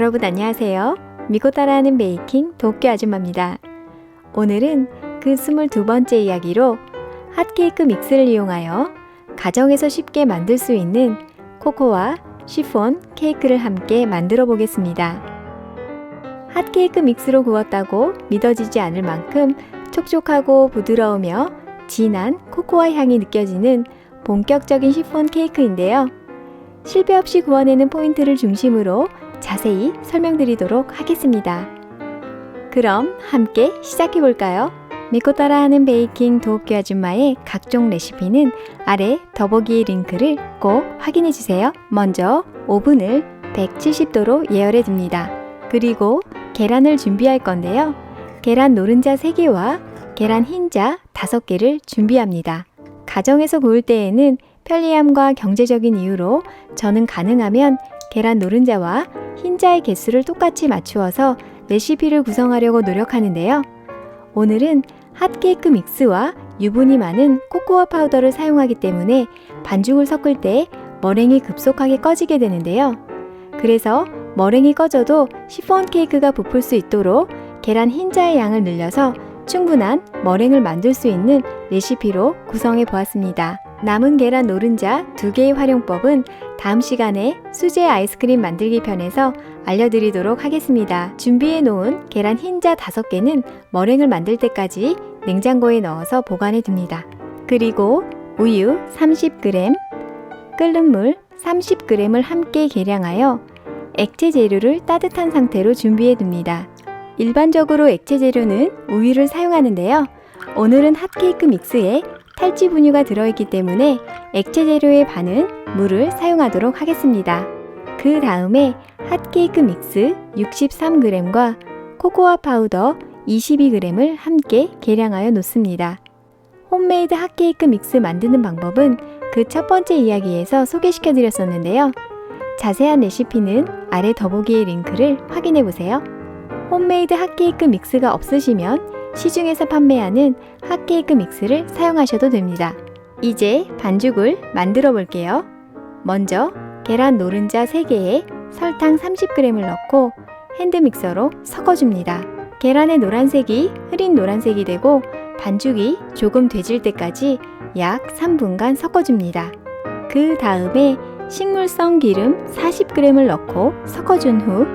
여러분 안녕하세요. 믿고 따라하는 베이킹 도쿄 아줌마입니다. 오늘은 그 22번째 이야기로 핫케이크 믹스를 이용하여 가정에서 쉽게 만들 수 있는 코코아, 시폰, 케이크를 함께 만들어 보겠습니다. 핫케이크 믹스로 구웠다고 믿어지지 않을 만큼 촉촉하고 부드러우며 진한 코코아 향이 느껴지는 본격적인 시폰 케이크인데요. 실패 없이 구워내는 포인트를 중심으로 자세히 설명드리도록 하겠습니다. 그럼 함께 시작해 볼까요? 믿고 따라하는 베이킹 도우키 아줌마의 각종 레시피는 아래 더보기의 링크를 꼭 확인해 주세요. 먼저 오븐을 170도로 예열해 둡니다. 그리고 계란을 준비할 건데요. 계란 노른자 3개와 계란 흰자 5개를 준비합니다. 가정에서 구울 때에는 편리함과 경제적인 이유로 저는 가능하면 계란 노른자와 흰자의 개수를 똑같이 맞추어서 레시피를 구성하려고 노력하는데요. 오늘은 핫케이크 믹스와 유분이 많은 코코아 파우더를 사용하기 때문에 반죽을 섞을 때 머랭이 급속하게 꺼지게 되는데요. 그래서 머랭이 꺼져도 시폰 케이크가 부풀 수 있도록 계란 흰자의 양을 늘려서 충분한 머랭을 만들 수 있는 레시피로 구성해 보았습니다. 남은 계란 노른자 두 개의 활용법은 다음 시간에 수제 아이스크림 만들기 편에서 알려드리도록 하겠습니다. 준비해 놓은 계란 흰자 5개는 머랭을 만들 때까지 냉장고에 넣어서 보관해 둡니다. 그리고 우유 30g, 끓는 물 30g을 함께 계량하여 액체 재료를 따뜻한 상태로 준비해 둡니다. 일반적으로 액체 재료는 우유를 사용하는데요. 오늘은 핫케이크 믹스에 탈지 분유가 들어있기 때문에 액체 재료의 반은 물을 사용하도록 하겠습니다. 그 다음에 핫케이크 믹스 63g과 코코아 파우더 22g을 함께 계량하여 놓습니다. 홈메이드 핫케이크 믹스 만드는 방법은 그 첫 번째 이야기에서 소개시켜 드렸었는데요. 자세한 레시피는 아래 더보기의 링크를 확인해 보세요. 홈메이드 핫케이크 믹스가 없으시면 시중에서 판매하는 핫케이크 믹스를 사용하셔도 됩니다. 이제 반죽을 만들어 볼게요. 먼저 계란 노른자 3개에 설탕 30g을 넣고 핸드믹서로 섞어줍니다. 계란의 노란색이 흐린 노란색이 되고 반죽이 조금 되질 때까지 약 3분간 섞어줍니다. 그 다음에 식물성 기름 40g을 넣고 섞어준 후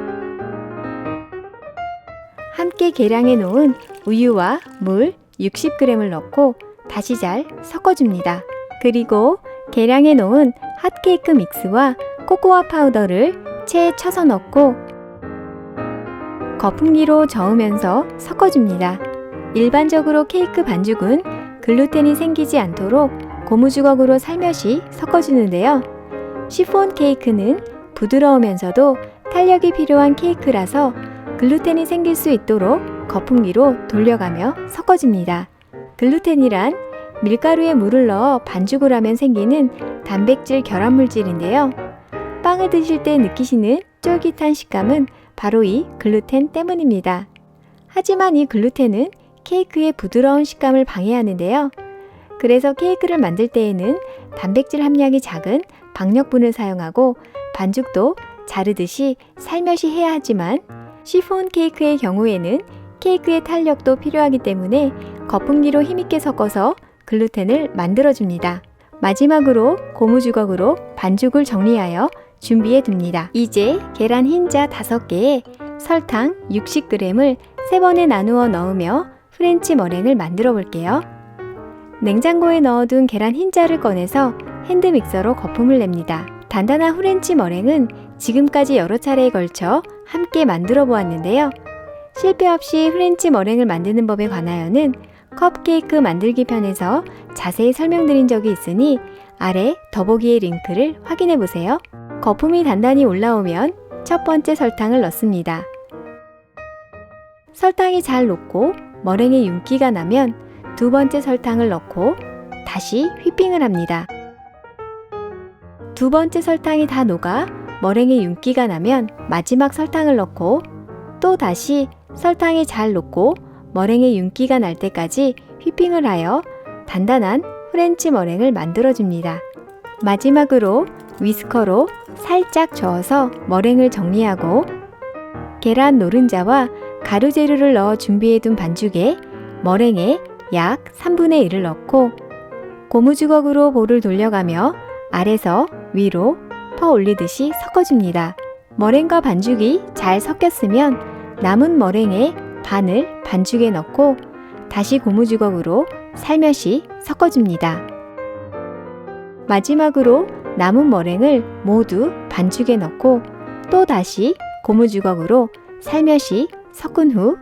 함께 계량해 놓은 우유와 물 60g을 넣고 다시 잘 섞어줍니다. 그리고 계량해 놓은 핫케이크 믹스와 코코아 파우더를 체에 쳐서 넣고 거품기로 저으면서 섞어줍니다. 일반적으로 케이크 반죽은 글루텐이 생기지 않도록 고무주걱으로 살며시 섞어주는데요. 시폰 케이크는 부드러우면서도 탄력이 필요한 케이크라서 글루텐이 생길 수 있도록 거품기로 돌려가며 섞어줍니다. 글루텐이란 밀가루에 물을 넣어 반죽을 하면 생기는 단백질 결합 물질인데요. 빵을 드실 때 느끼시는 쫄깃한 식감은 바로 이 글루텐 때문입니다. 하지만 이 글루텐은 케이크의 부드러운 식감을 방해하는데요. 그래서 케이크를 만들 때에는 단백질 함량이 작은 박력분을 사용하고 반죽도 자르듯이 살며시 해야 하지만 시폰 케이크의 경우에는 케이크의 탄력도 필요하기 때문에 거품기로 힘있게 섞어서 글루텐을 만들어줍니다. 마지막으로 고무 주걱으로 반죽을 정리하여 준비해 둡니다. 이제 계란 흰자 5개에 설탕 60g을 3번에 나누어 넣으며 프렌치 머랭을 만들어 볼게요. 냉장고에 넣어둔 계란 흰자를 꺼내서 핸드 믹서로 거품을 냅니다. 단단한 후렌치 머랭은 지금까지 여러 차례에 걸쳐 함께 만들어 보았는데요. 실패 없이 프렌치 머랭을 만드는 법에 관하여는 컵케이크 만들기 편에서 자세히 설명드린 적이 있으니 아래 더보기의 링크를 확인해 보세요. 거품이 단단히 올라오면 첫 번째 설탕을 넣습니다. 설탕이 잘 녹고 머랭에 윤기가 나면 두 번째 설탕을 넣고 다시 휘핑을 합니다. 두 번째 설탕이 다 녹아 머랭에 윤기가 나면 마지막 설탕을 넣고 또 다시 설탕이 잘 녹고 머랭에 윤기가 날 때까지 휘핑을 하여 단단한 프렌치 머랭을 만들어 줍니다. 마지막으로 위스커로 살짝 저어서 머랭을 정리하고 계란 노른자와 가루 재료를 넣어 준비해 둔 반죽에 머랭에 약 3분의 1을 넣고 고무주걱으로 볼을 돌려가며 아래서 위로 퍼 올리듯이 섞어줍니다. 머랭과 반죽이 잘 섞였으면 남은 머랭의 반을 반죽에 넣고 다시 고무주걱으로 살며시 섞어줍니다. 마지막으로 남은 머랭을 모두 반죽에 넣고 또 다시 고무주걱으로 살며시 섞은 후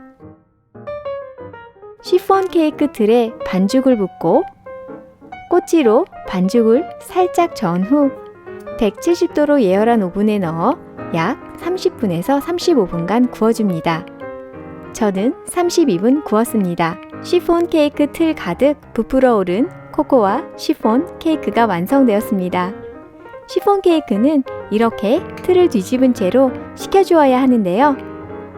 시폰 케이크 틀에 반죽을 붓고 꼬치로 반죽을 살짝 저은 후 170도로 예열한 오븐에 넣어 약 30분에서 35분간 구워줍니다. 저는 32분 구웠습니다. 시폰 케이크 틀 가득 부풀어 오른 코코아 시폰 케이크가 완성되었습니다. 시폰 케이크는 이렇게 틀을 뒤집은 채로 식혀주어야 하는데요.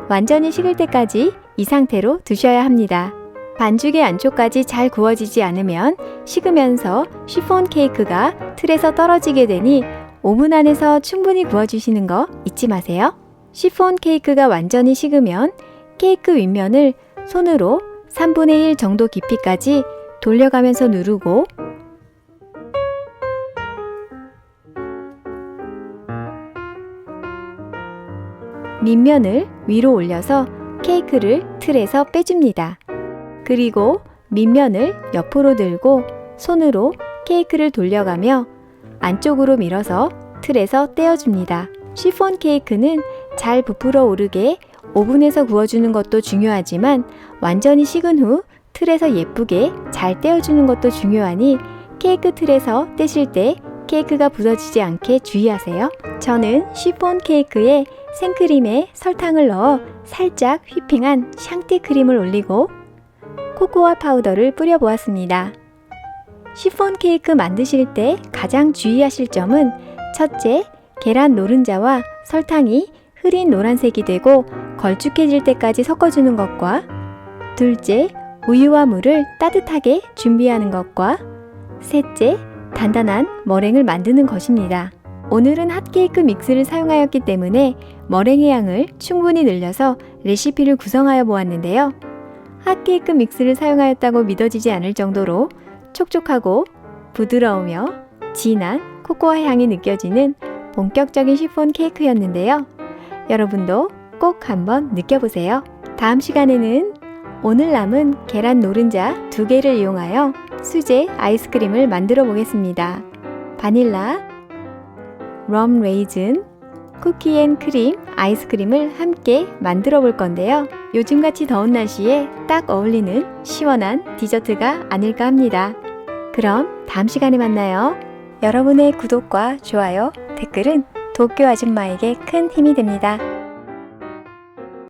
완전히 식을 때까지 이 상태로 두셔야 합니다. 반죽의 안쪽까지 잘 구워지지 않으면 식으면서 시폰 케이크가 틀에서 떨어지게 되니 오븐 안에서 충분히 구워주시는 거 잊지 마세요. 시폰 케이크가 완전히 식으면 케이크 윗면을 손으로 3분의 1 정도 깊이까지 돌려가면서 누르고 밑면을 위로 올려서 케이크를 틀에서 빼줍니다. 그리고 밑면을 옆으로 들고 손으로 케이크를 돌려가며 안쪽으로 밀어서 틀에서 떼어줍니다. 시폰 케이크는 잘 부풀어 오르게 오븐에서 구워주는 것도 중요하지만 완전히 식은 후 틀에서 예쁘게 잘 떼어주는 것도 중요하니 케이크 틀에서 떼실 때 케이크가 부서지지 않게 주의하세요. 저는 시폰 케이크에 생크림에 설탕을 넣어 살짝 휘핑한 샹띠 크림을 올리고 코코아 파우더를 뿌려 보았습니다. 시폰 케이크 만드실 때 가장 주의하실 점은 첫째, 계란 노른자와 설탕이 흐린 노란색이 되고 걸쭉해질 때까지 섞어주는 것과 둘째, 우유와 물을 따뜻하게 준비하는 것과 셋째, 단단한 머랭을 만드는 것입니다. 오늘은 핫케이크 믹스를 사용하였기 때문에 머랭의 양을 충분히 늘려서 레시피를 구성하여 보았는데요. 핫케이크 믹스를 사용하였다고 믿어지지 않을 정도로 촉촉하고 부드러우며 진한 코코아 향이 느껴지는 본격적인 시폰 케이크였는데요. 여러분도 꼭 한번 느껴보세요. 다음 시간에는 오늘 남은 계란 노른자 두 개를 이용하여 수제 아이스크림을 만들어 보겠습니다. 바닐라, 럼 레이즌, 쿠키 앤 크림 아이스크림을 함께 만들어 볼 건데요. 요즘같이 더운 날씨에 딱 어울리는 시원한 디저트가 아닐까 합니다. 그럼 다음 시간에 만나요. 여러분의 구독과 좋아요, 댓글은 도쿄 아줌마에게 큰 힘이 됩니다.